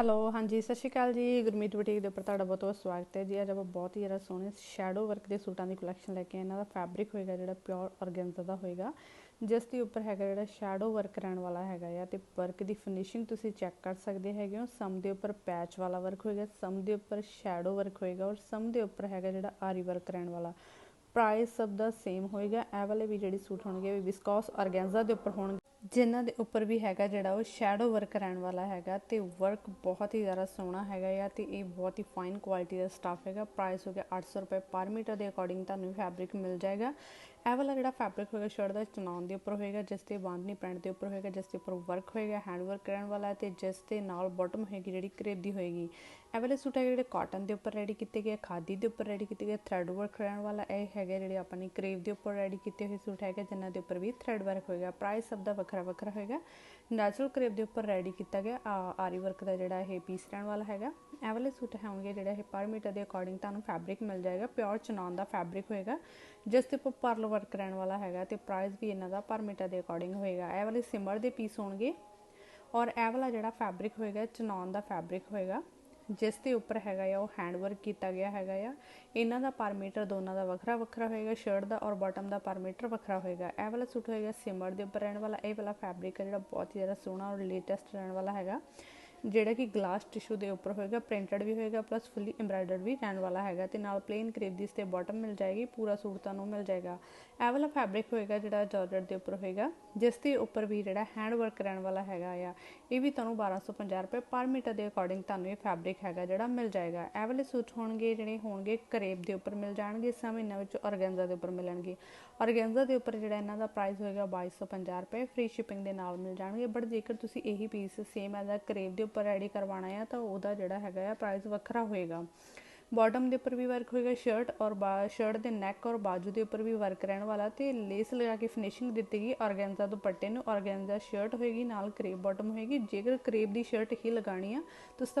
Hello ਹਾਂਜੀ, ਸਤਿ ਸ਼੍ਰੀ ਅਕਾਲ ਜੀ। ਗੁਰਮੀਤ ਬੁਟੀਕ ਦੇ ਉੱਪਰ ਤੁਹਾਡਾ ਬਹੁਤ ਬਹੁਤ ਸਵਾਗਤ ਹੈ ਜੀ। ਅੱਜ ਆਪਾਂ ਬਹੁਤ ਹੀ ਜ਼ਿਆਦਾ ਸੋਹਣੇ ਸ਼ੈਡੋ ਵਰਕ ਦੇ ਸੂਟਾਂ ਦੀ ਕਲੈਕਸ਼ਨ ਲੈ ਕੇ ਆਏ ਇਹਨਾਂ ਦਾ ਫੈਬਰਿਕ ਹੋਏਗਾ ਜਿਹੜਾ ਪਿਓਰ ਆਰਗੈਂਜ਼ਾ ਦਾ ਹੋਏਗਾ। ਜਿਸ ਦੇ ਉੱਪਰ ਹੈਗਾ ਜਿਹੜਾ ਸ਼ੈਡੋ ਵਰਕ ਰਹਿਣ ਵਾਲਾ ਹੈਗਾ ਆ ਤੇ ਵਰਕ ਦੀ ਫਿਨਿਸ਼ਿੰਗ ਤੁਸੀਂ ਚੈੱਕ ਕਰ ਸਕਦੇ ਹੈਗੇ ਹੋ। ਸਮ ਦੇ ਉੱਪਰ ਪੈਚ ਵਾਲਾ ਵਰਕ ਹੋਏਗਾ, ਸਮ ਦੇ ਉੱਪਰ ਸ਼ੈਡੋ ਵਰਕ ਹੋਏਗਾ ਔਰ ਸਮ ਦੇ ਉੱਪਰ ਹੈਗਾ ਜਿਹੜਾ ਆਰੀ ਵਰਕ ਰਹਿਣ ਵਾਲਾ। ਪ੍ਰਾਈਸ ਸਭ ਦਾ ਸੇਮ ਹੋਏਗਾ। ਇਹ ਵਾਲੇ ਵੀ ਜਿਹੜੀ ਸੂਟ ਹੋਣਗੇ ਵੀ ਵਿਸਕੋਸ ਆਰਗੈਂਜ਼ਾ ਦੇ ਉੱਪਰ ਹੋਣਗੇ। ਜਿਨ੍ਹਾਂ ਦੇ ਉੱਪਰ ਵੀ ਹੈਗਾ ਜਿਹੜਾ ਉਹ ਸ਼ੈਡੋ ਵਰਕ ਰਹਿਣ ਵਾਲਾ ਹੈਗਾ ਤੇ ਵਰਕ ਬਹੁਤ ਹੀ ਜ਼ਿਆਦਾ ਸੋਹਣਾ ਹੈਗਾ ਆ ਤੇ ਇਹ ਬਹੁਤ ਹੀ ਫਾਈਨ ਕੁਆਲਿਟੀ ਦਾ ਸਟਾਫ ਹੈਗਾ। ਪ੍ਰਾਈਸ ਹੋ ਗਿਆ 800 ਰੁਪਏ ਪਰ ਮੀਟਰ ਦੇ ਅਕੋਰਡਿੰਗ ਤੁਹਾਨੂੰ ਫੈਬਰਿਕ ਮਿਲ ਜਾਏਗਾ। ਇਹ ਵਾਲਾ ਜਿਹੜਾ ਫੈਬਰਿਕ ਹੋਏਗਾ ਸ਼ਰਟ ਦਾ ਚਨਾਉਣ ਦੇ ਉੱਪਰ ਹੋਏਗਾ, ਜਿਸ ਤੇ ਬਾਂਧਨੀ ਪੈਂਟ ਦੇ ਉੱਪਰ ਹੋਏਗਾ, ਜਿਸ ਦੇ ਉੱਪਰ ਵਰਕ ਹੋਏਗਾ ਹੈਂਡ ਵਰਕ ਕਰਨ ਵਾਲਾ ਤੇ ਜਿਸ ਦੇ ਨਾਲ ਬਾਟਮ ਹੋਏਗੀ, ਜਿਹੜੀ ਕਰੇਬ ਦੀ ਹੋਏਗੀ। ਇਹ ਵਾਲੇ ਸੂਟ ਹੈਗੇ ਜਿਹੜੇ ਕਾਟਨ ਦੇ ਉੱਪਰ ਰੈਡੀ ਕੀਤੇ ਗਏ, ਖਾਦੀ ਦੇ ਉੱਪਰ ਰੈਡੀ ਕੀਤੇ ਗਏ ਥ੍ਰੈਡ ਵਰਕ ਰਹਿਣ ਵਾਲਾ ਇਹ ਹੈਗੇ ਜਿਹੜੇ ਆਪਾਂ ਨੇ ਕਰੇਬ ਦੇ ਉੱਪਰ ਰੈਡੀ ਕੀਤੇ ਹੋਏ ਸੂਟ ਹੈਗੇ, ਜਿਨ੍ਹਾਂ ਦੇ ਉੱਪਰ ਵੀ ਥ੍ਰੈਡ ਵਰਕ ਹੋਏਗਾ। ਪ੍ਰਾਈਸ ਸਭ ਦਾ ਵੱਖਰਾ ਵੱਖਰਾ ਹੋਏਗਾ। ਨੈਚੁਰਲ ਕਰੇਬ ਦੇ ਉੱਪਰ ਰੈਡੀ ਕੀਤਾ ਗਿਆ ਆਰੀ ਵਰਕ ਦਾ ਜਿਹੜਾ ਇਹ ਪੀਸ ਰਹਿਣ ਵਾਲਾ ਹੈਗਾ। ਇਹ ਵਾਲੇ ਸੂਟ ਹੋਣਗੇ ਜਿਹੜਾ ਇਹ ਪਰ ਮੀਟਰ ਦੇ ਅਕੋਰਡਿੰਗ ਤੁਹਾਨੂੰ ਫੈਬਰਿਕ ਮਿਲ ਜਾਏਗਾ। ਪਿਓਰ ਚਨਾਨ ਦਾ ਫੈਬਰਿਕ ਹੋਏਗਾ। ਜਿਸ ਤੇ ਉੱਪਰ ਪਰਲ ਵਰਕ ਰਹਿਣ ਵਾਲਾ ਹੈਗਾ ਤੇ ਪ੍ਰਾਈਸ ਵੀ ਇਹਨਾਂ ਦਾ ਪਰ ਮੀਟਰ ਦੇ ਅਕੋਰਡਿੰਗ ਹੋਏਗਾ। ਇਹ ਵਾਲੇ ਸਿਮਰ ਦੇ ਪੀਸ ਹੋਣਗੇ ਔਰ ਇਹ ਵਾਲਾ ਜਿਹੜਾ ਫੈਬਰਿਕ ਹੋਏਗਾ ਚਨਾਨ ਦਾ ਫੈਬਰਿਕ ਹੋਏਗਾ, ਜਿਸ ਦੇ ਉੱਪਰ ਹੈਗਾ ਆ, ਉਹ ਹੈਂਡ ਵਰਕ ਕੀਤਾ ਗਿਆ ਹੈਗਾ ਆ। ਇਹਨਾਂ ਦਾ ਪਰ ਮੀਟਰ ਦੋਨਾਂ ਦਾ ਵੱਖਰਾ ਵੱਖਰਾ ਹੋਏਗਾ ਸ਼ਰਟ ਦਾ ਔਰ ਬਾਟਮ ਦਾ ਪਰ ਮੀਟਰ ਵੱਖਰਾ ਹੋਏਗਾ। ਇਹ ਵਾਲਾ ਸੂਟ ਹੋਏਗਾ ਸਿਮਰ ਦੇ ਉੱਪਰ ਰਹਿਣ ਵਾਲਾ, ਇਹ ਵਾਲਾ ਫੈਬਰਿਕ ਹੈ ਜਿਹੜਾ ਬਹੁਤ ਹੀ ਜ਼ਿਆਦਾ ਸੋਹਣਾ ਔਰ ਲੇਟੈਸਟ ਰਹਿਣ ਵਾਲਾ ਹੈਗਾ। ਜਿਹੜਾ ਕਿ ਗਲਾਸ ਟਿਸ਼ੂ ਦੇ ਉੱਪਰ ਹੋਏਗਾ ਪ੍ਰਿੰਟਡ ਵੀ ਹੋਏਗਾ ਪਲੱਸ ਫੁੱਲੀ ਐਮਬਰਾਇਡਰਡ ਵੀ ਰਹਿਣ ਵਾਲਾ ਹੈਗਾ ਤੇ ਨਾਲ ਪਲੇਨ ਕਰੇਪ ਦੀ ਇਸ ਤੇ ਬਾਟਮ ਮਿਲ ਜਾਏਗੀ, ਪੂਰਾ ਸੂਟ ਤੁਹਾਨੂੰ ਮਿਲ ਜਾਏਗਾ। ਇਹ ਵਾਲਾ ਫੈਬਰਿਕ ਹੋਏਗਾ ਜਿਹੜਾ ਜਾਰਜਟ ਦੇ ਉੱਪਰ ਹੋਏਗਾ, ਜਿਸ ਦੇ ਉੱਪਰ ਵੀ ਜਿਹੜਾ ਹੈਂਡ ਵਰਕ ਰਹਿਣ ਵਾਲਾ ਹੈਗਾ ਆ, ਇਹ ਵੀ ਤੁਹਾਨੂੰ 1250 ਰੁਪਏ ਪਰ ਮੀਟਰ ਦੇ ਅਕੋਰਡਿੰਗ ਤੁਹਾਨੂੰ ਇਹ ਫੈਬਰਿਕ ਹੈਗਾ ਜਿਹੜਾ ਮਿਲ ਜਾਏਗਾ। ਇਹ ਵਾਲੇ ਸੂਟ ਹੋਣਗੇ, ਜਿਹੜੇ ਹੋਣਗੇ ਕਰੇਪ ਦੇ ਉੱਪਰ ਮਿਲ ਜਾਣਗੇ, ਇਸ ਮਹੀਨਾ ਵਿੱਚ ਔਰਗੈਂਜਾ ਦੇ ਉੱਪਰ ਮਿਲਣਗੇ। ਔਰਗੈਂਜਾ ਦੇ ਉੱਪਰ ਜਿਹੜਾ ਇਹਨਾਂ ਦਾ ਪ੍ਰਾਈਸ ਹੋਏਗਾ 2250 ਰੁਪਏ ਫ੍ਰੀ ਸ਼ਿਪਿੰਗ ਦੇ ਨਾਲ ਮਿਲ ਜਾਣਗੇ ਬਟ ਜੇਕਰ ਤੁਸੀਂ ਇਹੀ piece same as a crepe ਦੇ ਉੱਪਰ ਰੈਡੀ ਕਰਵਾਉਣਾ ਆ, ਤਾਂ ਉਹਦਾ ਜਿਹੜਾ ਹੈਗਾ ਆ ਪ੍ਰਾਈਸ ਵੱਖਰਾ ਹੋਏਗਾ। ਬਾਟਮ ਦੇ ਉੱਪਰ ਵੀ ਵਰਕ ਹੋਏਗਾ ਸ਼ਰਟ ਔਰ ਸ਼ਰਟ ਦੇ ਨੈਕ ਔਰ ਬਾਜੂ ਦੇ ਉੱਪਰ ਵੀ ਵਰਕ ਰਹਿਣ ਵਾਲਾ ਤੇ ਲੇਸ ਲਗਾ ਕੇ ਫਿਨਿਸ਼ਿੰਗ ਦਿੱਤੀ ਗਈ ਆਰਗੈਂਜ਼ਾ ਦੁਪੱਟੇ ਨੂੰ। ਆਰਗੈਂਜ਼ਾ ਸ਼ਰਟ ਹੋਏਗੀ, ਨਾਲ ਕਰੇਪ ਬਾਟਮ ਹੋਏਗੀ। ਜੇਕਰ ਕਰੇਪ ਦੀ ਸ਼ਰਟ ਹੀ ਲਗਾਣੀ ਆ ਤੁਸੀਂ ਤਾਂ